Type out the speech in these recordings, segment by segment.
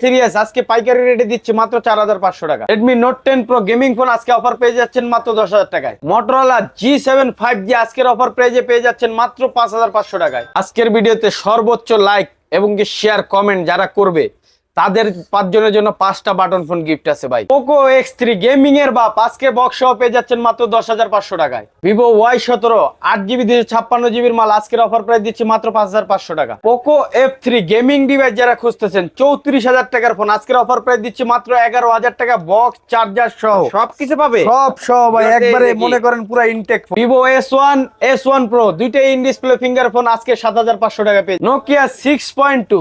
Three S আজকে পাইকারি রেটে দিচ্ছি মাত্র চার হাজার পাঁচশো টাকা। Redmi Note ten Pro gaming phone আজকে অফার পেয়ে যাচ্ছেন মাত্র দশ হাজার টাকায়। Motorola G seven five G আজকের অফার প্রাইজে পেয়ে যাচ্ছেন মাত্র পাঁচ হাজার পাঁচশো টাকায়। আজকের ভিডিওতে সর্বোচ্চ লাইক এবং কি শেয়ার কমেন্ট যারা করবে তাদের পাঁচজনের জন্য পাঁচটা বাটন ফোন গিফট আছে ভাই। পোকো এক্স থ্রি গেমিং এর বাপ আজকে বক্স সহ পেয়ে যাচ্ছেন মাত্র দশ হাজার পাঁচশো টাকায়। ভিভো ওয়াই সতেরো আট জিবি দুশো ছাপ্পান্ন জিবির মাল আজকের অফার প্রাইস দিচ্ছি মাত্র পাঁচ হাজার পাঁচশো টাকা। Poco F three gaming device যারা খুঁজতেছেন চৌত্রিশ হাজার টাকার ফোন আজকের অফার প্রাইস দিচ্ছি মাত্র এগারো হাজার টাকা বক্স চার্জার সহ। সবকিছু পাবে? সব সহ ভাই একবারে মনে করেন পুরো intact Vivo S one S one pro দুইটাই ইন ডিসপ্লে ফিঙ্গার ফোন আজকে সাত হাজার পাঁচশো টাকা পেয়ে নোকিয়া সিক্স পয়েন্ট টু।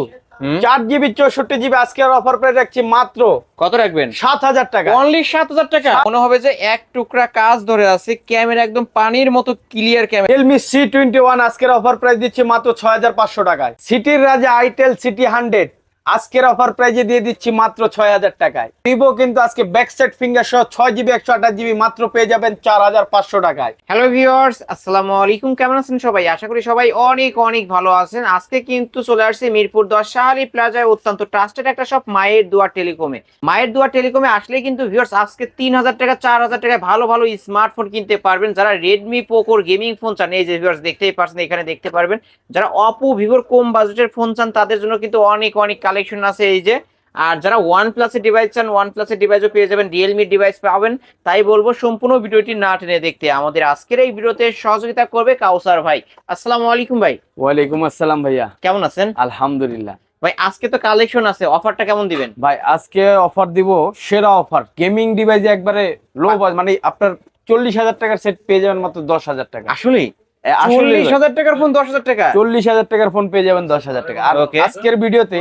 চার জিবি চৌষট্টি জিবি আজকে অফার প্রাইস রাখছি মাত্র কত রাখবেন? সাত হাজার টাকা। অনলি সাত হাজার টাকা? মনে হবে যে এক টুকরা কাজ ধরে আছে ক্যামেরা একদম পানির মতো clear camera Realme C twenty one আজকের অফার প্রাইস দিচ্ছি মাত্র ছয় হাজার পাঁচশো টাকায়। সিটির রাজা আইটেল সিটি হান্ড্রেড আজকের অফার প্রাইজে দিয়ে দিচ্ছি মাত্র ছয় হাজার টাকায়। ভিভো কিন্তু আজকে ব্যাকসেট ফিঙ্গার সহ ছয় জিবি একশো আঠাশ জিবি মাত্র পেয়ে যাবেন চার হাজার পাঁচশো টাকায়। হ্যালো ভিউয়ার্স আসসালামু আলাইকুম। কেমন আছেন সবাই? আশা করি সবাই অনেক অনেক ভালো আছেন। আজকে কিন্তু চলে আসছে মিরপুর দশ প্লাজায় অত্যন্ত ট্রাস্টেড একটা সব মায়ের দুয়ার টেলিকমে। মায়ের দুয়ার টেলিকমে আসলে কিন্তু ভিউয়ার্স আজকে তিন হাজার টাকা, চার হাজার টাকায় ভালো ভালো স্মার্টফোন কিনতে পারবেন। যারা রেডমি পোকোর গেমিং ফোন চান, এই যে ভিওর্স দেখতেই পারছেন এখানে দেখতে পারবেন। যারা অপো ভিভোর কম বাজেটের ফোন চান, তাদের জন্য কিন্তু অনেক অনেক কালেকশন আছে এই যে। আর যারা ওয়ান প্লাসের ডিভাইস চান ওয়ান প্লাসের ডিভাইসও পেয়ে যাবেন রিয়েলমি ডিভাইস পাবেন। তাই বলব সম্পূর্ণ ভিডিওটি না টেনে দেখতে। আমাদের আজকের এই ভিডিওতে সহযোগিতা করবে কাউসার ভাই। আসসালামু আলাইকুম ভাই। ওয়ালাইকুম আসসালাম ভাইয়া। কেমন আছেন? আলহামদুলিল্লাহ। ভাই আজকে তো কালেকশন আছে। অফারটা কেমন দিবেন? ভাই আজকে অফার দিব সেরা অফার। গেমিং ডিভাইসে একবারে লো মানে আপনার চল্লিশ হাজার টাকার সেট পেয়ে যাবেন মাত্র দশ হাজার টাকা। আসলেই? টাকার ফোন দশ হাজার টাকা। চল্লিশ হাজার টাকার ফোন পেয়ে যাবেন দশ হাজার টাকা। আর. আজকের ভিডিওতে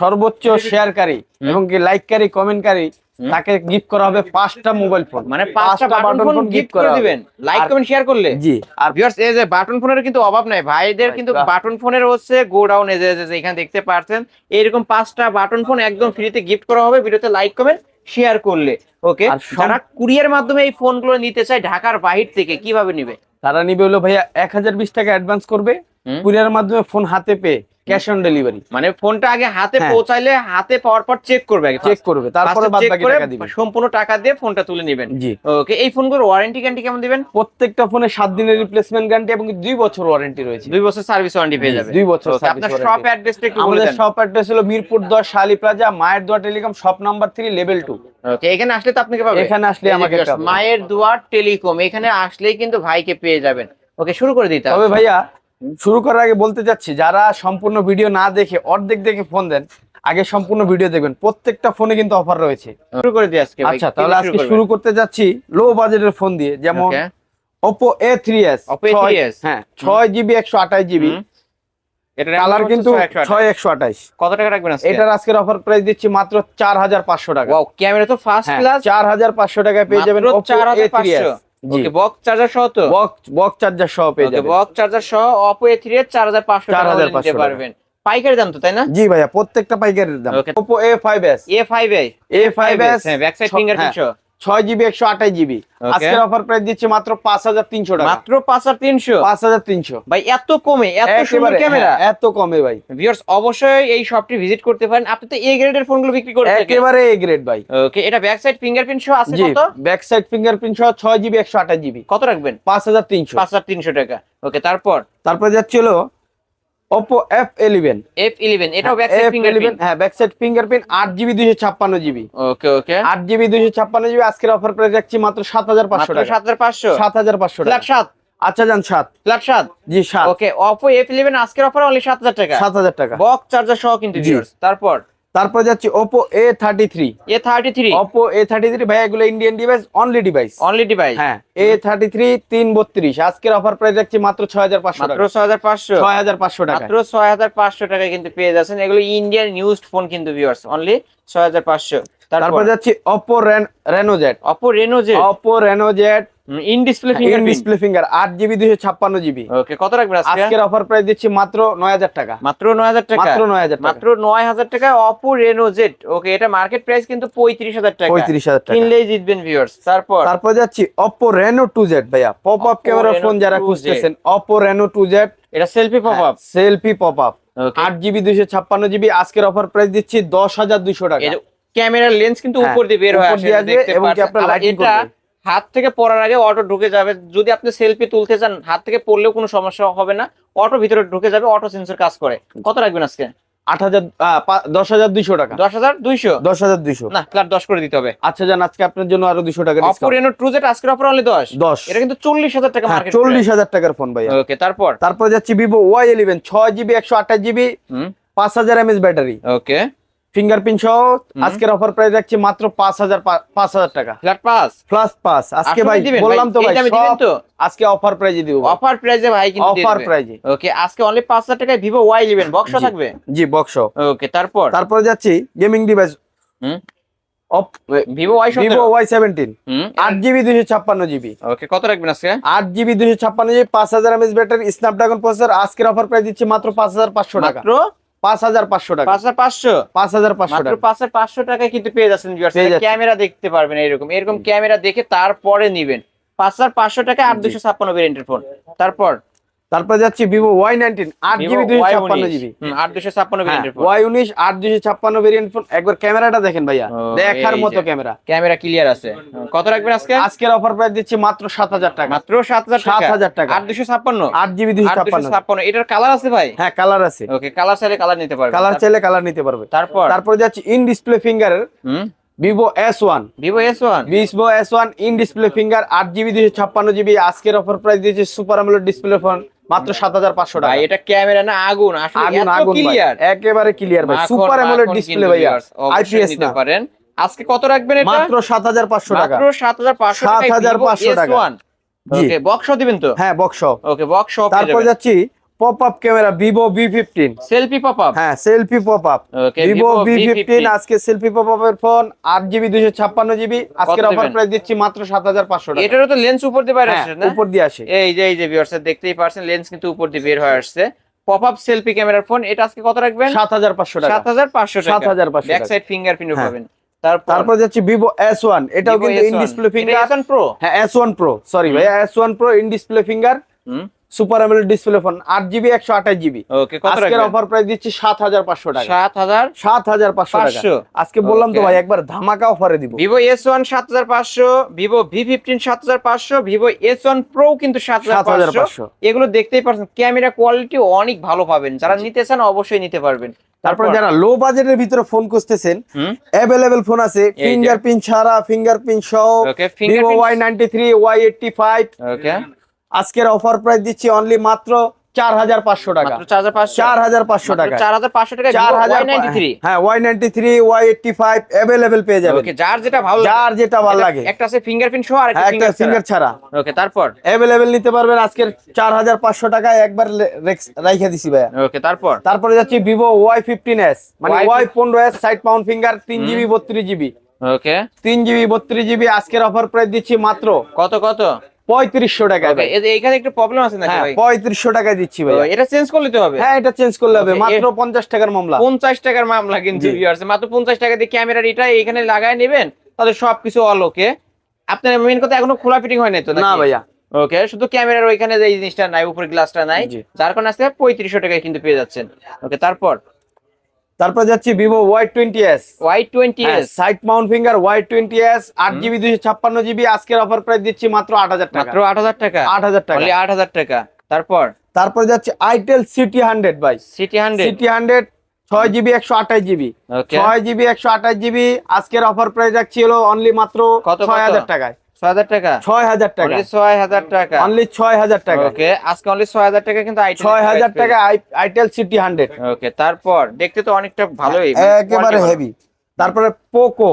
সর্বোচ্চ শেয়ারকারী এবং কি লাইককারী কমেন্টকারী তাকে গিফট করা হবে পাঁচটা মোবাইল ফোন মানে পাঁচটা বাটন ফোন গিফট করে দিবেন। লাইক কমেন্ট শেয়ার করলে। জি আর আর ভিউয়ার্স এই যে বাটন ফোনের কিন্তু অভাব নাই। ভাইদের কিন্তু বাটন ফোনের হচ্ছে গোডাউন এই যে এখানে দেখতে পাচ্ছেন। এরকম পাঁচটা বাটন ফোন একদম ফ্রিতে গিফট করা হবে। ভিডিওতে লাইক কমেন্ট শেয়ার করলে। ওকে যারা কুরিয়ার মাধ্যমে এই ফোনগুলো নিতে চায় ঢাকার বাহির থেকে কীভাবে নিবে? তারা নিবে হলো ভাইয়া এক হাজার বিশ টাকা অ্যাডভান্স করবে। কুরিয়ার মাধ্যমে ফোন হাতে পেয়ে ক্যাশ অন ডেলিভারি। মানে ফোনটা আগে হাতে হ্যাঁ। পৌঁছাইলে হাতে পাওয়ার পর চেক করবে আগে চেক করবে। তারপরে বাদ বাকি টাকা দিবে। সম্পূর্ণ টাকা দিয়ে ফোনটা তুলে নেবেন। জি। ওকে এই ফোনগুলোর ওয়ারেন্টি গ্যারান্টি কেমন দিবেন? প্রত্যেকটা ফোনে সাত দিনের রিপ্লেসমেন্ট গ্যারান্টি এবং দুই বছর ওয়ারেন্টি রয়েছে। দুই বছর সার্ভিস ওয়ারেন্টি পেয়ে জি, যাবে। দুই বছর Okay, service আপনার। শপ অ্যাড্রেসটা একটু বলে আমাদের শপ অ্যাড্রেস হলো মিরপুর দশ শালি প্লাজা মায়ের দোয়া telecom shop number three level two okay এখানে আসলে তো আপনাকে পাবে। এখানে আসলে আমাকে মায়ের দুয়ার টেলিকম এখানে আসলেই কিন্তু ভাইকে পেয়ে যাবেন। ওকে শুরু করে দিতে তবে ভাইয়া শুরু করার আগে বলতে চাচ্ছি যারা সম্পূর্ণ ভিডিও না দেখে অর্ধেক দেখে ফোন দেন আগে সম্পূর্ণ ভিডিও দেখবেন। প্রত্যেকটা ফোনে কিন্তু অফার রয়েছে। শুরু করে দিই আজকে আচ্ছা তাহলে আজকে শুরু করতে যাচ্ছি লো বাজেটের ফোন দিয়ে যেমন Oppo A3s Oppo A3s হ্যাঁ 6GB 128GB ছয় কালার কিন্তু কত টাকা আজকের অফার প্রাইস দিচ্ছি মাত্র 4500 টাকা। ক্যামেরা তো ফার্স্ট ক্লাস 4500 টাকায় পেয়ে যাবেন ওকে বক্স চার্জার সহ তো? বক্স বক্স চার্জার সহ পেয়ে যাবেন। বক্স চার্জার সহ অপো এ থ্রি এর চার হাজার পাঁচশো টাকা হলে 4500 পারবেন। পাইকারি দাম তো তাই না? জি ভাইয়া প্রত্যেকটা পাইকারি দাম। এ এ ফাইভ এস হ্যাঁ ব্যাক সাইড ফিঙ্গারপ্রিন্ট সহ। ছয় জিবি একশো আঠাশ জিবি. আজকের অফার প্রাইস দিচ্ছে মাত্র পাঁচ হাজার তিনশো টাকা। মাত্র পাঁচ আর তিনশো? পাঁচ হাজার তিনশো। ভাই এত কমে এত সুন্দর ক্যামেরা এত কমে ভাই। ভিউয়ার্স অবশ্যই এই শপটি ভিজিট করতে পারেন। আপনি তো এ গ্রেডের ফোনগুলো বিক্রি করে থাকেন। একেবারে এ গ্রেড ভাই। ওকে এটা ব্যাক সাইড ফিঙ্গারপ্রিন্ট সহ আছে কত? ব্যাক সাইড ফিঙ্গারপ্রিন্ট সহ ছয় জিবি একশো আঠাশ জিবি। কত রাখবেন? পাঁচ হাজার তিনশো। পাঁচ হাজার তিনশো টাকা। ওকে তারপর? তারপরে যাচ্ছিল Oppo F eleven F eleven এটাও ব্যাক সাইড ফিঙ্গারপ্রিন্ট হ্যাঁ ব্যাক সাইড ফিঙ্গারপ্রিন্ট আট জিবি দুইশো ছাপ্পান্ন জিবি ওকে ওকে আট জিবি দুইশো ছাপ্পান্ন জিবি আজকের অফার প্রাইস রাখছি মাত্র সাত হাজার পাঁচশো মাত্র টাকা। সাত হাজার পাঁচশো। সাত হাজার পাঁচশো ফ্ল্যাট সাত। আচ্ছা যান সাত। ফ্ল্যাট সাত। জি সাত। ওকে অপো এফ ইলেভেন আজকের অফার অনলি সাত হাজার টাকা। সাত হাজার টাকা। বক্স চার্জার সহ কিন্তু। তারপর তারপর যাচ্ছে Oppo A thirty three A thirty three Oppo A thirty three ভাই এগুলো Indian device only device only device হ্যাঁ এ থার্টি থ্রি তিন বত্রিশ। আজকের অফার প্রাইস রাখছি মাত্র ছয় হাজার পাঁচশো মাত্র টাকা ছয় হাজার পাঁচশো। ছয় হাজার পাঁচশো টাকা মাত্র ছয় হাজার পাঁচশো টাকায় কিন্তু পেয়ে যাচ্ছেন। এগুলো ইন্ডিয়ান ইউজড ফোন কিন্তু ভিউয়ার্স অনলি ছয় হাজার পাঁচশো। তারপর তারপর যাচ্ছি Oppo Reno Z Oppo Reno যে Oppo Reno Z in display in fingerprint display finger আট জিবি দুইশো ছাপ্পান্ন জিবি ওকে কত রাখবেন আজকে? আজকের অফার প্রাইস দিচ্ছি মাত্র নয় হাজার টাকা। মাত্র নয় হাজার টাকা? মাত্র নয় হাজার টাকা। মাত্র নয় হাজার টাকা অপো রেনো জেড ওকে এটা মার্কেট প্রাইস কিন্তু পঁয়ত্রিশ হাজার টাকা। পঁয়ত্রিশ হাজার টাকা। কিনলেই জিতবেন ভিউয়ার্স তারপর? তারপর যাচ্ছি রেনো টু জেড ভাইয়া। পপ আপ ক্যামেরা ফোন যারা 2Z খুঁজতেছেন রেনো টু জেড এটা selfie pop up selfie pop up. আট জিবি দুইশো ছাপ্পান্ন জিবি আজকের অফার প্রাইস দিচ্ছি দশ হাজার দুইশো টাকা। ক্যামেরার লেন্স কিন্তু হ্যাঁ, উপর দিয়ে বের হয়ে এবং। আপনার আবার এটা। হাত থেকে পড়ার আগে অটো ঢুকে যাবে। যদি আপনি সেলফি তুলতে চান হাত থেকে পড়লেও কোনো সমস্যা হবে না। অটো ভিতরে ঢুকে যাবে অটো সেন্সর কাজ করে। কত রাখবেন আজকে? আট হাজার দশ হাজার দুইশো টাকা। দশ হাজার দুইশো? দশ হাজার দুইশো। না ফ্ল্যাট দশ করে দিতে হবে। আচ্ছা আজকে আপনার জন্য আরও দুইশো টাকা অপো রেনো টু জেড আজকের অফার অনলি দশ। দশ। এটা কিন্তু চল্লিশ হাজার টাকা হ্যাঁ মার্কেট চল্লিশ হাজার টাকার ফোন ভাইয়া। ওকে তারপর? তারপর যাচ্ছি ভিভো ওয়াই ইলেভেন ছয় জিবি একশো আঠাশ জিবি পাঁচ হাজার এমএস ব্যাটারি ওকে ফিঙ্গারপ্রিন্ট সহ আজকের অফার প্রাইস রাখছি মাত্র পাঁচ হাজার পাঁচ হাজার টাকা। ফ্ল্যাট পাস প্লাস পাস আজকে ভাই বললাম তো ভাই? আজকে অফার প্রাইজে দিব অফার প্রাইসে ভাই কিন্তু অফার প্রাইজে ওকে আজকে অনলি পাঁচ হাজার টাকায় ভিভো ওয়াই ইলেভেন বক্স থাকবে? জি বক্স ওকে তারপর? তারপর যাচ্ছি gaming device Vivo Y Vivo Y seventeen আট জিবি ছাপ্পান্ন জিবি ওকে কত রাখবেন আজকে? আট জিবি ছাপ্পান্ন জিবি পাঁচ হাজার এমএস ব্যাটারি স্ন্যাপড্রাগন প্রসেসর আজকের অফার প্রাইস দিচ্ছি মাত্র পাঁচ হাজার পাঁচশো টাকা। পাঁচ হাজার পাঁচশো টাকা। পাঁচ হাজার পাঁচশো? পাঁচ হাজার পাঁচশো টাকা। পাঁচ হাজার পাঁচশো টাকায় কিন্তু পেয়ে যাচ্ছেন। ক্যামেরা দেখতে পারবেন এরকম। এরকম ক্যামেরা দেখে তারপরে নিবেন। পাঁচ হাজার পাঁচশো টাকা আট দুশো ছাপ্পান্ন ভেরিয়েন্টের ফোন তারপর? তারপর যাচ্ছি ভিভো ওয়াই নাইনটিন আট জিবি দুইশো ছাপ্পান্ন জিবি আট দুশো ছাপ্পান্ন ওয়াই উনিশ আট দুইশো ছাপ্পান্ন ভেরিয়েন্ট ফোন একবার ক্যামেরাটা দেখেন ভাইয়া। দেখার মতো ক্যামেরা। ক্যামেরা ক্লিয়ার আছে। কত রাখবেন আজকে? আজকের অফার প্রাইস দিচ্ছি মাত্র সাত হাজার টাকা। মাত্র সাত হাজার 7,000 টাকা। আট দুশো ছাপ্পান্ন? আট জিবি দুশো ছাপ্পান্ন। ছাপ্পান্ন। এটার কালার আছে ভাই? হ্যাঁ কালার আছে। ওকে কালার চাইলে কালার নিতে পারবে কালার চাইলে কালার নিতে পারবে। তারপর? তারপর যাচ্ছি in display finger hmm? Vivo S one Vivo S one Vivo S one in display finger আট জিবি দুইশো ছাপ্পান্ন জিবি আজকের অফার প্রাইস দিয়েছে সুপার আমলের ডিসপ্লে ফোন মাত্র সাত হাজার পাঁচশো টাকা। এটা ক্যামেরা না আগুন আগুন আগুন একেবারে ক্লিয়ার ভাই। সুপার অ্যামোলেড ডিসপ্লে ভাই আইপিএস না। পারেন। আজকে কত রাখবেন এটা? মাত্র সাত হাজার পাঁচশো টাকা। মাত্র সাত হাজার পাঁচশো 7,500 টাকা। পাঁচশো ওকে বক্স দিবেন তো? হ্যাঁ বক্স ওকে বক্স তারপর যাচ্ছি pop up camera Vivo V fifteen selfie pop up হ্যাঁ selfie pop up Vivo V fifteen আজকে সেলফি পপ আপের ফোন আট জিবি দুইশো ছাপ্পান্ন জিবি আজকের অফার প্রাইস দিচ্ছি মাত্র সাত হাজার পাঁচশো টাকা। এটারও তো লেন্স উপর দিয়ে বাইরে হ্যাঁ, না? উপর দিয়ে আসে। এই যে এই যে ভিউয়ার্স দেখতেই পারছেন লেন্স কিন্তু উপর দিয়ে বের হয়ে আসছে। পপ আপ সেলফি ক্যামেরার ফোন এটা আজকে কত রাখবেন? সাত হাজার পাঁচশো টাকা। সাত হাজার পাঁচশো টাকা। 7,500 ব্যাক টাকা। Side fingerprint. পাবেন। তারপর যাচ্ছি ভিভো এস ওয়ান এটাও কিন্তু ইন ডিসপ্লে ফিঙ্গার প্রো হ্যাঁ এস ওয়ান প্রো সরি ভাই S one pro in display finger super আমলের ডিসপ্লে ফোন আট জিবি একশো আঠাশ জিবি ওকে কত আজকের অফার প্রাইস দিচ্ছি সাত হাজার পাঁচশো টাকা। সাত হাজার সাত হাজার পাঁচশো টাকা। আজকে বললাম তো ভাই একবার ধামাকা অফারে দিব। ভিভো এস ওয়ান সাত হাজার পাঁচশো ভিভো ভি ফিফটিন সাত হাজার পাঁচশো ভিভো এস ওয়ান প্রো কিন্তু সাত হাজার পাঁচশো। 7,500 এগুলো দেখতেই পাচ্ছেন ক্যামেরা কোয়ালিটি অনেক ভালো পাবেন। যারা নিতে চান অবশ্যই নিতে পারবেন। তারপর যারা লো বাজেটের ভিতরে ফোন খুঁজতেছেন অ্যাভেলেবেল ফোন আছে। ফিঙ্গারপ্রিন্ট ছাড়া ফিঙ্গারপ্রিন্ট সহ Vivo Y ninety three Y eighty five okay আজকের অফার প্রাইস দিচ্ছি অনলি মাত্র চার হাজার পাঁচশো টাকা। চার হাজার পাঁচশো। টাকা চার হাজার পাঁচশো টাকা চার হাজার হ্যাঁ Y ninety three Y eighty five available পেয়ে যাবেন। ওকে যার যেটা ভালো যার যেটা ভালো লাগে। একটা আছে ফিঙ্গারপ্রিন্ট সহ আর হ্যাঁ, একটা ফিঙ্গার ফিঙ্গার ছাড়া। ওকে তারপর? অ্যাভেলেবেল নিতে পারবেন আজকের চার হাজার পাঁচশো টাকায়। একবার রাইখে দিছি ভাইয়া। ওকে তারপর? তারপরে যাচ্ছি ভিভো ওয়াই ফিফটিন এস মানে ওয়াই পনেরো এস সাইড পাউন্ড ফিঙ্গার তিন জিবি বত্রিশ জিবি। ওকে তিন জিবি বত্রিশ জিবি আজকের অফার প্রাইস দিচ্ছি মাত্র কত কত? পঁয়ত্রিশশো ভাই। এইখানে একটু প্রবলেম আছে নাকি হ্যাঁ পঁয়ত্রিশশো টাকায় দিচ্ছি ভাই। এটা চেঞ্জ করে নিতে হবে। হ্যাঁ এটা চেঞ্জ করলে হবে। মাত্র পঞ্চাশ টাকার মামলা। পঞ্চাশ টাকার মামলা কিন্তু মাত্র পঞ্চাশ টাকা দিয়ে ক্যামেরার এটা এখানে লাগায় নেবেন তাহলে সবকিছু অলোকে আপনার মেন কথা এখনও খোলা ফিটিং হয় নাই তো না ভাইয়া। ওকে শুধু ক্যামেরার ওইখানে যে জিনিসটা নাই উপরে গ্লাসটা নাই যার কারণে আজকে পঁয়ত্রিশশো টাকায় কিন্তু পেয়ে যাচ্ছেন। ওকে তারপর? তারপর যাচ্ছি Vivo Y twenty S Y twenty S side mount finger Y twenty S আট জিবি দুইশো ছাপ্পান্ন জিবি আজকের অফার প্রাইস দিচ্ছি মাত্র আট হাজার টাকা। মাত্র আট হাজার টাকা? আট হাজার টাকা। আট হাজার টাকা। তারপর? তারপর যাচ্ছে itel city hundred by city hundred city hundred ছয় জিবি একশো আঠাশ জিবি ছয় জিবি একশো আঠাশ জিবি আজকের অফার প্রাইস রাখছি হলো অনলি মাত্র ছয় হাজার টাকায়। ছয় হাজার টাকা। ছয় হাজার টাকা। অনলি ছয় হাজার টাকা অনলি ছয় হাজার টাকা ওকে আজকে অনলি ছয় হাজার টাকা কিন্তু টাকা আইটেল সিটি হান্ড্রেড ওকে তারপর দেখতে তো অনেকটা ভালোই। একেবারে হেভি তারপরে Poco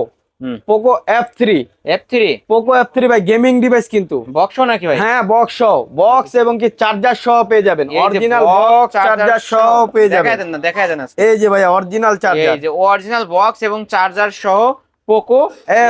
Poco F three F three Poco F three ভাই গেমিং ডিভাইস কিন্তু। বক্স নাকি ভাই? হ্যাঁ বক্স সহ বক্স এবং কি চার্জার সহ পেয়ে যাবেন। অরিজিনাল বক্স চার্জার সহ পেয়ে দেখায় যাবেন। দেন না দেখায় দেন। এই যে ভাই অরিজিনাল চার্জার এই যে অরিজিনাল বক্স এবং চার্জার সহ পোকো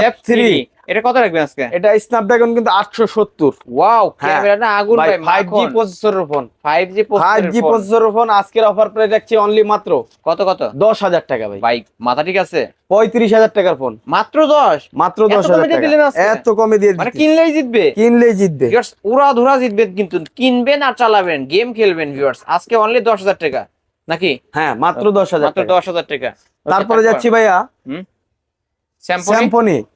এফ থ্রি এটা কত রাখবেন আজকে? এটা স্ন্যাপড্রাগন কিন্তু আটশো সত্তর। ওয়াও হ্যাঁ, ক্যামেরা আগুন ভাই ফাইভ জি প্রসেসরের phone five G five G প্রসেসরের ফোন আজকের অফার প্রাইস রাখছি অনলি মাত্র কত কত? দশ হাজার টাকা ভাই। ভাই মাথা ঠিক আছে? পঁয়ত্রিশ হাজার টাকার ফোন মাত্র দশ? মাত্র এত দশ কমে হাজার দিয়ে টাকা। এত কমে দিয়ে মানে কিনলেই জিতবে। কিনলেই জিতবে। ভিউয়ার্স উড়া ধুরা জিতবেন কিন্তু। কিনবেন আর চালাবেন গেম খেলবেন ভিউয়ার্স আজকে অনলি দশ হাজার টাকা। নাকি? হ্যাঁ মাত্র দশ হাজার মাত্র দশ হাজার টাকা। তারপরে। যাচ্ছি ভাইয়া। হুম?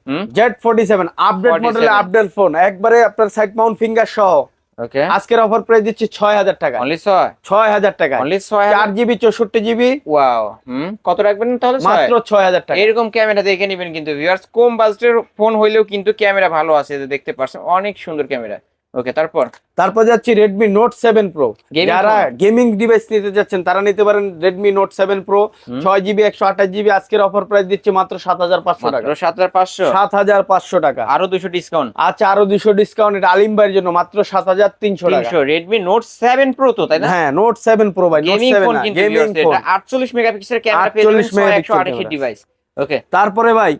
হুম জেড ফোর্টি সেভেন আপডেট মডেলে আপডেট ফোন একবারে আপনার সাইড মাউন্ট ফিঙ্গার সহ। ওকে আজকের অফার প্রাইস দিচ্ছি ছয় হাজার টাকা। অনলি ছয়? ছয় হাজার টাকা। অনলি ছয় চার জিবি চৌষট্টি জিবি ওয়াও হুম? কত রাখবেন তাহলে? মাত্র ছয় হাজার টাকা। এরকম ক্যামেরা দেখে নেবেন কিন্তু ভিউয়ার্স কম বাজেটের ফোন হইলেও কিন্তু ক্যামেরা ভালো আছে দেখতে পাচ্ছেন অনেক সুন্দর ক্যামেরা ওকে তারপর? তারপর যাচ্ছি নোট সেভেন প্রো Gaming যারা গেমিং ডিভাইস নিতে যাচ্ছেন তারা নিতে পারেন হুম। ছয় জিবি একশো আঠাশ জিবি আজকের অফার প্রাইস দিচ্ছে মাত্র সাত হাজার পাঁচশো টাকা। মাত্র সাত হাজার পাঁচশো? সাত হাজার পাঁচশো টাকা। আরও দুশো ডিসকাউন্ট আচ্ছা আরও দুশো ডিসকাউন্ট এটা আলিম ভাইয়ের জন্য মাত্র সাত হাজার তিনশো টাকা। তিনশো রেডমি নোট সেভেন প্রো তো তাই না? হ্যাঁ নোট সেভেন প্রো ভাই নোট গেমিং সেভেন ফোন কিন্তু গেমিং এটা আটচল্লিশ মেগাপিক্সেলের ক্যামেরা পেয়ে 48 যাবেন একশো আঠাশি ডিভাইস ওকে তারপরে ভাই।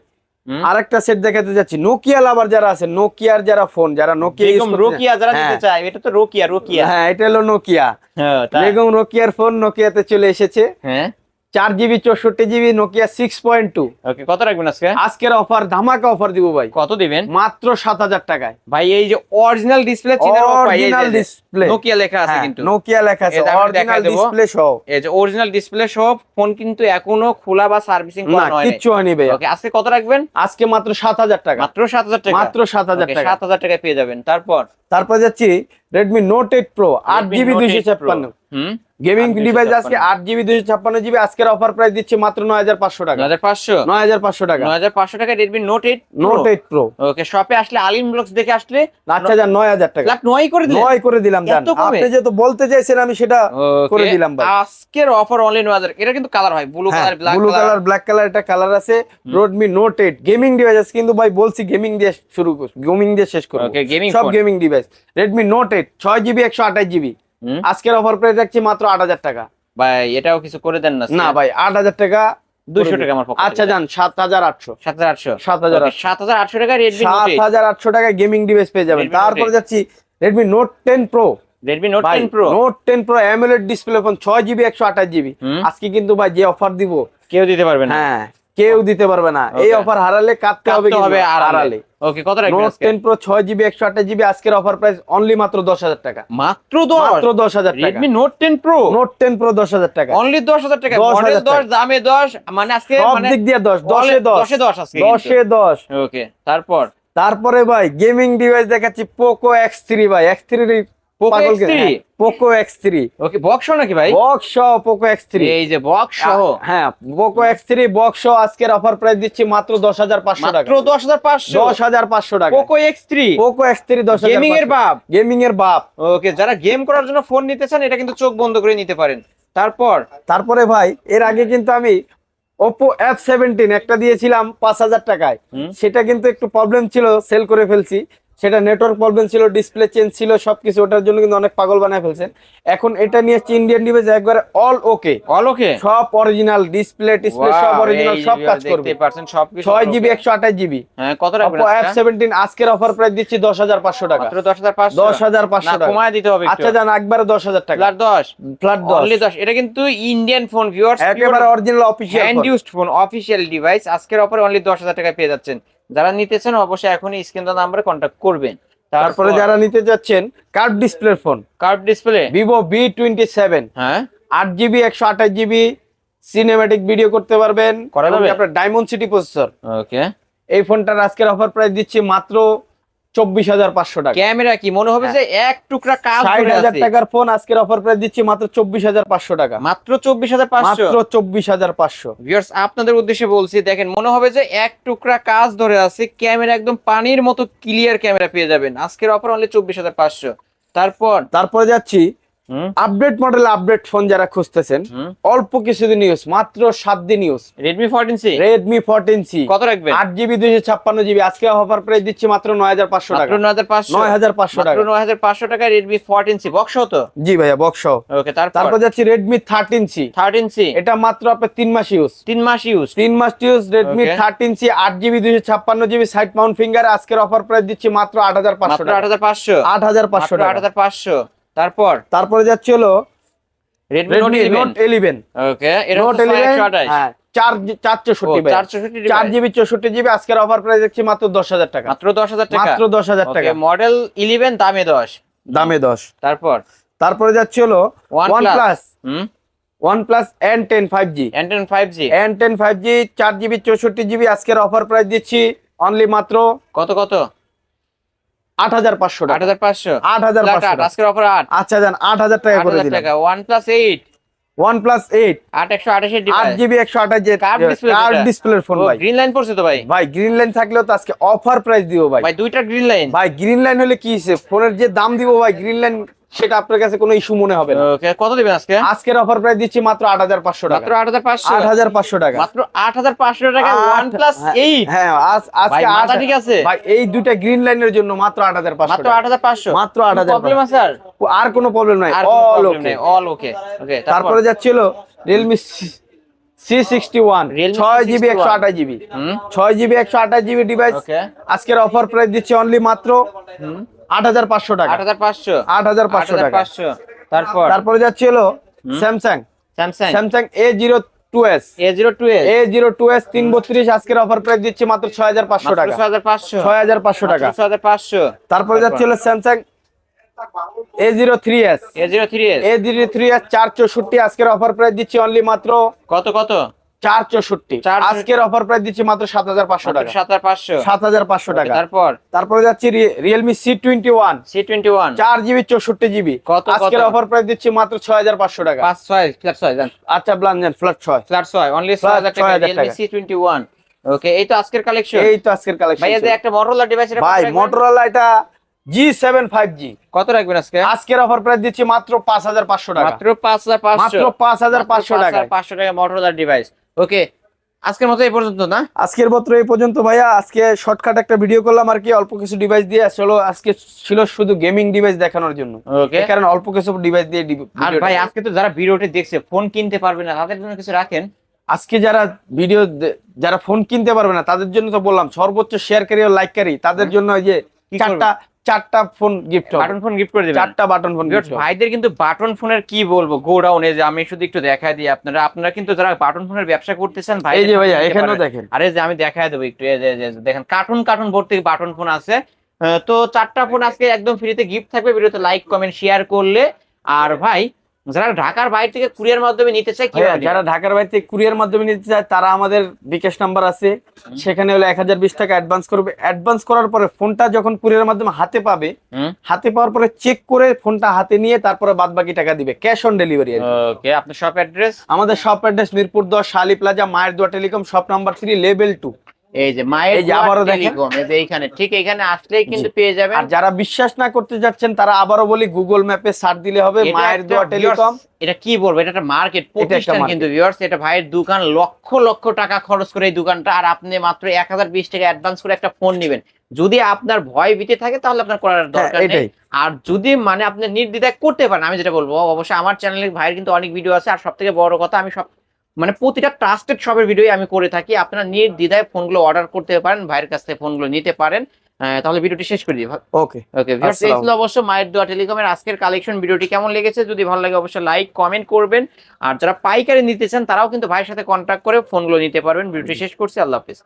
আরেকটা সেট দেখাতে যাচ্ছি। নোকিয়া লাভার যারা আছে নোকিয়ার যারা ফোন যারা নোকিয়া রোকিয়া যারা নিতে হ্যাঁ। চায় এটা তো রোকিয়া রোকিয়া হ্যাঁ এটা হলো নোকিয়া হ্যাঁ বেগম নোকিয়ার ফোন নোকিয়াতে চলে এসেছে। হ্যাঁ। চার জিবি চৌষট্টি GB Nokia six point two কত রাখবেন আজকে? আজকের অফার ধামাকা অফার দিব ভাই। কত দিবেন? মাত্র সাত হাজার টাকায়। ভাই এই যে original display original display Nokia লেখা আছে কিন্তু। নোকিয়া লেখা আছে অরিজিনাল ডিসপ্লে সহ। এই যে অরিজিনাল ডিসপ্লে সব ফোন কিন্তু এখনও খোলা বা সার্ভিসিং করা হয় কিচ্ছু হয়নি ভাই ওকে আজকে কত রাখবেন? আজকে মাত্র সাত হাজার টাকা। মাত্র সাত হাজার টাকা? মাত্র সাত হাজার টাকা। সাত হাজার টাকায় পেয়ে যাবেন। তারপর? তারপর যাচ্ছি রেডমি নোট এইট প্রো আট জিবি দুইশো 8 ছাপ্পান্ন। গেমিং ডিভাইস 256 আজকে আট জিবি দুইশো ছাপ্পান্ন জিবি আজকের অফার প্রাইস দিচ্ছে মাত্র নয় হাজার পাঁচশো টাকা। হাজার পাঁচশো? নয় হাজার পাঁচশো টাকা। নয় হাজার পাঁচশো টাকা Redmi note eight note eight pro okay শপে আসলে আলিম ব্লগস দেখে আসলে আচ্ছা যান নয় হাজার টাকা। নয় করে দিলেন? নয় করে দিলাম? আপনি যেহেতু বলতে চাইছেন আমি সেটা করে দিলাম আজকের অফার অনলি নয় হাজার। এটা কিন্তু কালার হয় blue colour black blue colour black colour একটা কালার আছে। Redmi note eight gaming device কিন্তু ভাই বলছি গেমিং দিয়ে শুরু গেমিং দিয়ে শেষ করব। সব gaming device Redmi note eight ছয় জিবি একশো আঠাশ জিবি আজকের অফার প্রাইস রাখছি মাত্র আট হাজার টাকা। ভাই এটাও কিছু করে দেন না না ভাই আট হাজার টাকা দুইশো টাকা আমার আচ্ছা যান সাত হাজার আটশো। সাত হাজার আটশো। সাত হাজার সাত হাজার আটশো টাকা রেডমি সাত হাজার আটশো টাকা গেমিং ডিভাইস পেয়ে যাবেন। তারপরে যাচ্ছি Redmi note ten pro Redmi note ten pro note ten pro AMOLED display phone ছয় জিবি একশো আঠাশ জিবি আজকে কিন্তু ভাই যে অফার দিব কেউ দিতে পারবে না। হ্যাঁ। কেউ দিতে পারবে না। এই অফার হারালে কাটতে হবে হবে হারালে। ওকে কত রাখবেন নোট আজকে? টেন প্রো ছয় জিবি একশো আঠাশ জিবি আজকের অফার প্রাইস অনলি মাত্র দশ হাজার টাকা। মাত্র দশ? মাত্র দশ হাজার টাকা। Redmi note ten pro note ten pro দশ হাজার টাকা। অনলি দশ হাজার টাকা। 10,000 মডেল টাকা। দশ দামে দশ মানে আজকে মানে সব দিক দিয়ে দশ দশে দশ। দশে দশ আজকে দশে দশ। ওকে তারপর? তারপরে ভাই গেমিং ডিভাইস দেখাচ্ছি পোকো এক্স থ্রি ভাই। X three X3? Poco X three okay box নাকি ভাই? বক্স পোকো এক্স থ্রি এই যে বক্স হ্যাঁ পোকো এক্স থ্রি বক্স আজকের অফার প্রাইস দিচ্ছি মাত্র দশ হাজার পাঁচশো টাকা। মাত্র দশ হাজার পাঁচশো? দশ হাজার পাঁচশো টাকা। Poco X three Poco X three দশ গেমিং এর বাপ? গেমিং এর বাপ। ওকে যারা গেম করার জন্য ফোন নিতে চান এটা কিন্তু চোখ বন্ধ করে নিতে পারেন। তারপর? তারপরে ভাই এর আগে কিন্তু আমি ওপো এফ সেভেন্টিন একটা দিয়েছিলাম পাঁচ হাজার টাকায়। সেটা কিন্তু একটু প্রবলেম ছিল সেল করে ফেলছি। সেটা নেটওয়ার্ক প্রবলেম ছিল ডিসপ্লে চেঞ্জ ছিল সবকিছু ওটার জন্য কিন্তু অনেক পাগল বানায় ফেলছেন। এখন এটা নিয়ে ইন্ডিয়ান ডিভাইস একবারে অল ওকে অল ওকে সব অরিজিনাল ডিসপ্লে ডিসপ্লে সব অরিজিনাল সব কাজ করবে। দেখতে পারছেন সবকিছু ছয় জিবি একশো আঠাশ জিবি হ্যাঁ কত রাখবেন এফ সেভেন্টিন আজকের অফার প্রাইস দিচ্ছি দশ হাজার পাঁচশো টাকা। মাত্র দশ হাজার পাঁচশো। দশ হাজার পাঁচশো না টাকা। কমায় দিতে হবে আচ্ছা জান একবারে দশ হাজার টাকা। ফ্ল্যাট দশ? ফ্ল্যাট দশ। অনলি দশ। এটা কিন্তু ইন্ডিয়ান ফোন ভিউয়ার্স একেবারে original official hand used phone official device আজকের অফারে অনলি দশ হাজার টাকায় পেয়ে যাচ্ছেন। যারা নিতেছেন অবশ্যই এখনই স্ক্রিন নাম্বারে কন্ট্যাক্ট করবেন। তারপরে যারা নিতে যাচ্ছেন curve display phone curve display Vivo V twenty seven হ্যাঁ। আট জিবি একশো আঠাশ জিবি সিনেমেটিক ভিডিও করতে পারবেন। করা যাবে? আপনার ডায়মন্ড সিটি প্রসেসর ওকে এই ফোনটার আজকের অফার প্রাইস দিচ্ছি মাত্র চব্বিশ হাজার পাঁচশো টাকা। ক্যামেরা কি? মনে হবে যে এক টুকরা কাজ ষাট হাজার টাকার ফোন আজকের অফার প্রাইস দিচ্ছি মাত্র চব্বিশ হাজার পাঁচশো টাকা। মাত্র চব্বিশ হাজার পাঁচশো? মাত্র চব্বিশ হাজার পাঁচশো। ভিউয়ার্স আপনাদের উদ্দেশ্যে বলছি দেখেন মনে হবে যে এক টুকরা কাজ ধরে আছে ক্যামেরা একদম পানির মতো ক্লিয়ার ক্যামেরা পেয়ে যাবেন। আজকের অফার অনলি চব্বিশ হাজার পাঁচশো। তারপর? তারপরে যাচ্ছি আপডেট মডেল আপডেট ফোন যারা খুঁজতেছেন অল্প কিছুদিন ইউজ মাত্র সাত দিন use Redmi fourteen C Redmi fourteen C কত রাখবেন? আট জিবি দুইশো ছাপ্পান্ন জিবি আজকে অফার প্রাইস দিচ্ছি মাত্র নয় হাজার পাঁচশো টাকা। নয় হাজার পাঁচশো? নয় হাজার পাঁচশো টাকা। নয় হাজার পাঁচশো টাকা রেডমি ফোরটিন সি বক্স হতো জি ভাইয়া বক্স ওকে তারপর? যাচ্ছি Redmi thirteen C thirteen C এটা মাত্র আপনার তিন মাস ইউজ তিন মাস ইউজ তিন মাস ইউজ রেডমি. থার্টিন সি আট জিবি দুইশো ছাপ্পান্ন জিবি সাইড মাউন্ট ফিঙ্গার আজকের অফার প্রাইস দিচ্ছি মাত্র আট হাজার পাঁচশো আট হাজার পাঁচশো? আট হাজার পাঁচশো আট হাজার পাঁচশো? তারপর? তারপরে যাচ্ছে হলো Redmi note eleven okay note eleven হ্যাঁ চার চার চৌষট্টি। জিবি চৌষট্টি জিবি আজকের অফার প্রাইস দেখছি মাত্র দশ হাজার টাকা। মাত্র দশ হাজার টাকা? মাত্র দশ হাজার টাকা। মডেল ইলেভেন দামে দশ। দামে দশ। তারপর? তারপরে যাচ্ছে হলো ওয়ান প্লাস হুম? One plus N ten five G N ten five G N ten five G চার জিবি চৌষট্টি জিবি আজকের অফার প্রাইস দিচ্ছি অনলি মাত্র কত কত? আট হাজার পাঁচশো আট হাজার পাঁচশো? আট হাজার আজকের অফার আট। আচ্ছা যান আট হাজার টাকা আট করে হাজার টাকা one plus eight one plus eight আট একশো আঠাশের আট জিবি একশো আঠাশ কার্ড ফোন ভাই। গ্রিন লাইন পড়ছে তো ভাই? ভাই গ্রিন লাইন থাকলেও তো আজকে অফার প্রাইস দিব ভাই। ভাই দুইটা গ্রিন লাইন ভাই গ্রিন লাইন হলে কি ফোনের যে দাম দিব ভাই গ্রিন লাইন সেটা আপনার কাছে কোনো ইস্যু মনে হবে না। কত দিবেন আজকে? আজকের অফার প্রাইস দিচ্ছি মাত্র আট হাজার পাঁচশো মাত্র টাকা আট হাজার পাঁচশো? আট হাজার পাঁচশো টাকা। মাত্র আট হাজার পাঁচশো টাকা আট- ওয়ান প্লাস হ্যাঁ, এইট হ্যাঁ আজ- আজকে আট ঠিক আছে? ভাই এই দুইটা গ্রিন লাইনের জন্য মাত্র আট হাজার পাঁচশো মাত্র আট হাজার পাঁচশো? মাত্র 8,500 প্রবলেম আছে আর? আর কোনো প্রবলেম নাই অল ওকে অল ওকে ওকে তারপরে? যাচ্ছিল সিক্সটি ওয়ান Realme ছয় জিবি একশো C61 আঠাশ জিবি হুম? ছয় জিবি একশো আঠাশ জিবি ডিভাইস আজকের অফার প্রাইস দিচ্ছি অনলি মাত্র আট হাজার পাঁচশো টাকা। আট হাজার পাঁচশো। আট হাজার পাঁচশো টাকা। পাঁচশো। তারপর? তারপরে যাচ্ছিল Samsung. Samsung. Samsung A zero two S A zero two A A zero two S তিন বত্রিশ আজকের অফার প্রাইস দিচ্ছে মাত্র ছয় হাজার পাঁচশো টাকা। ছয় হাজার পাঁচশো। ছয় হাজার পাঁচশো টাকা। ছয় হাজার পাঁচশো। তারপরে যাচ্ছিল Samsung A zero three S A zero three A A zero three S চার চৌষট্টি আজকের অফার প্রাইস দিচ্ছি অনলি মাত্র কত কত? চার চৌষট্টি আজকের অফার প্রাইস দিচ্ছি মাত্র সাত হাজার পাঁচশো টাকা। সাত হাজার পাঁচশো। সাত হাজার পাঁচশো টাকা। তারপর? তারপরে যাচ্ছি Realme C twenty one C twenty one চার জিবি চৌষট্টি জিবি আজকের অফার প্রাইস দিচ্ছি মাত্র ছয় হাজার পাঁচশো টাকা। পাঁচ ছয় ফ্ল্যাট ছয় আচ্ছা ব্লান জান ফ্ল্যাট ছয়। ফ্ল্যাট ছয় অনলি ছয় হাজার টাকা Realme C twenty one okay এই তো আজকের কালেকশন এই তো আজকের কালেকশন ভাই একটা মটোরোলা ডিভাইস ভাই মোটরোলা এটা জি সেভেন ফাইভ জি কত রাখবেন আজকে? আজকের অফার প্রাইস দিচ্ছি মাত্র পাঁচ হাজার পাঁচশো টাকা। মাত্র পাঁচ হাজার পাঁচশো। মাত্র পাঁচ হাজার পাঁচশো টাকা পাঁচশো টাকা মটোরোলা ডিভাইস ওকে আজকের মতো এই পর্যন্ত না? আজকের পত্র এই পর্যন্ত ভাইয়া আজকে শর্টকাট একটা ভিডিও করলাম আর কি অল্প কিছু ডিভাইস দিয়ে আসলে আজকে ছিল শুধু গেমিং ডিভাইস দেখানোর জন্য। ওকে। কারণ অল্প কিছু ডিভাইস দিয়ে আর ভাই আজকে তো যারা ভিডিওটি দেখছে ফোন কিনতে পারবে না তাদের জন্য কিছু রাখেন। আজকে যারা ভিডিও যারা ফোন কিনতে পারবে না তাদের জন্য তো বললাম সর্বোচ্চ শেয়ারকারী ও লাইককারী তাদের জন্য ওই যে চারটা চারটা phone gift button phone gift করে দেবেন। চারটা বাটন ফোন গিফট ভাইদের কিন্তু বাটন ফোনের কি বলব? গোডাউনে যে আমি শুধু একটু দেখায় দিই আপনারা। আপনারা কিন্তু যারা বাটন ফোনের ব্যবসা করতেছেন ভাই এই যে ভাইয়া এখানেও দেখেন। আরে যে আমি দেখায় দেবো একটু দেখেন কার্টুন কার্টুন ভর্তি বাটন ফোন আছে। তো চারটা ফোন আজকে একদম ফ্রিতে গিফট থাকবে। ভিডিওতে লাইক কমেন্ট শেয়ার করলে। আর ভাই যারা ঢাকার বাইরে থেকে কুরিয়ার মাধ্যমে নিতে চায় কি যারা ঢাকার বাইরে থেকে কুরিয়ার মাধ্যমে নিতে চায় তারা আমাদের বিকাশ নাম্বার আছে। সেখানে হলো এক হাজার বিশ টাকা অ্যাডভান্স করবে। অ্যাডভান্স করার পরে ফোনটা যখন কুরিয়ার মাধ্যমে হাতে পাবে হাতে পাওয়ার পরে চেক করে ফোনটা হাতে নিয়ে তারপরে বাদ বাকি টাকা দিবে। ক্যাশ অন ডেলিভারি ওকে আপনার শপ অ্যাড্রেস আমাদের শপ অ্যাড্রেস মিরপুর দশ শালি প্লাজা মায়ের দোয়া telecom shop number three level two এই যে মায়ের এই যে আবারও দেখেন। টেলিকম, এই যে এইখানে ঠিক এখানে আসলেই কিন্তু পেয়ে যাবেন। আর যারা বিশ্বাস না করতে যাচ্ছেন তারা আবারও বলি গুগল ম্যাপে সার্চ দিলে হবে মায়ের দোয়া টেলিকম। এটা কি বলব? এটা একটা মার্কেট প্রতিষ্ঠান কিন্তু ভিউয়ার্স এটা ভাইয়ের দোকান লক্ষ লক্ষ টাকা খরচ করে এই দোকানটা আর আপনি মাত্র এক হাজার বিশ টাকা অ্যাডভান্স করে একটা ফোন নেবেন। যদি আপনার ভয় ভীতি থাকে তাহলে আপনার করার দরকার নেই। আর যদি মানে আপনি নির্দ্বিধায় করতে পারেন আমি যেটা বলব অবশ্যই আমার চ্যানেলে ভাইয়ের কিন্তু অনেক ভিডিও আছে আর সব থেকে বড় কথা আমি সব মানে প্রতিটা ট্রাস্টেড শপের ভিডিও আমি করে থাকি। আপনারা নির্দ্বিধায় ফোনগুলো অর্ডার করতে পারেন ভাইয়ের কাছ থেকে ফোনগুলো নিতে পারেন। তাহলে ভিডিওটি শেষ করে দিই ওকে ওকে ভিউয়ার্স এই ছিল অবশ্য মায়ের দোয়া টেলিকমের আজকের কালেকশন ভিডিওটি কেমন লেগেছে? যদি ভালো লাগে অবশ্যই লাইক কমেন্ট করবেন। আর যারা পাইকারি নিতে চান তারাও কিন্তু ভাইয়ের সাথে কন্ট্যাক্ট করে ফোনগুলো নিতে পারবেন। ভিডিওটি শেষ করছি আল্লাহ হাফিজ।